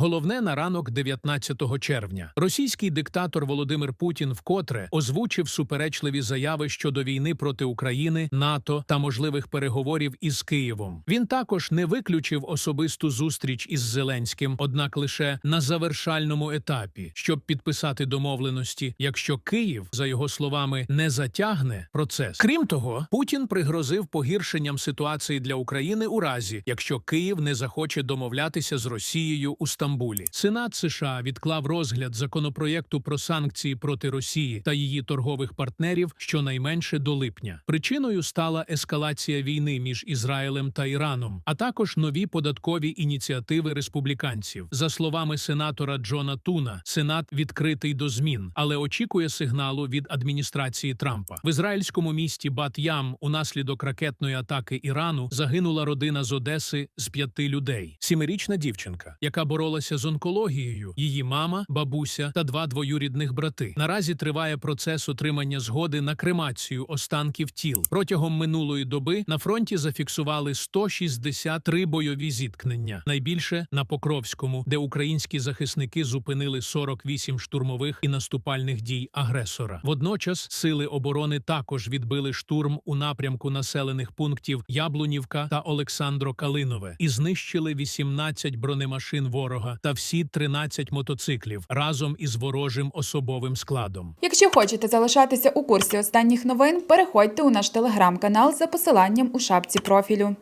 Головне на ранок 19 червня. Російський диктатор Володимир Путін вкотре озвучив суперечливі заяви щодо війни проти України, НАТО та можливих переговорів із Києвом. Він також не виключив особисту зустріч із Зеленським, однак лише на завершальному етапі, щоб підписати домовленості, якщо Київ, за його словами, не затягне процес. Крім того, Путін пригрозив погіршенням ситуації для України у разі, якщо Київ не захоче домовлятися з Росією у Стамбулі. Сенат США відклав розгляд законопроєкту про санкції проти Росії та її торгових партнерів щонайменше до липня. Причиною стала ескалація війни між Ізраїлем та Іраном, а також нові податкові ініціативи республіканців. За словами сенатора Джона Туна, сенат відкритий до змін, але очікує сигналу від адміністрації Трампа. В ізраїльському місті Бат-Ям унаслідок ракетної атаки Ірану загинула родина з Одеси з п'яти людей. Сімирічна дівчинка, яка боролася з онкологією, її мама, бабуся та два двоюрідних брати. Наразі триває процес отримання згоди на кремацію останків тіл. Протягом минулої доби на фронті зафіксували 163 бойові зіткнення, найбільше на Покровському, де українські захисники зупинили 48 штурмових і наступальних дій агресора. Водночас сили оборони також відбили штурм у напрямку населених пунктів Яблунівка та Олександро Калинове і знищили 18 бронемашин ворога та всі 13 мотоциклів разом із ворожим особовим складом. Якщо хочете залишатися у курсі останніх новин, переходьте у наш телеграм-канал за посиланням у шапці профілю.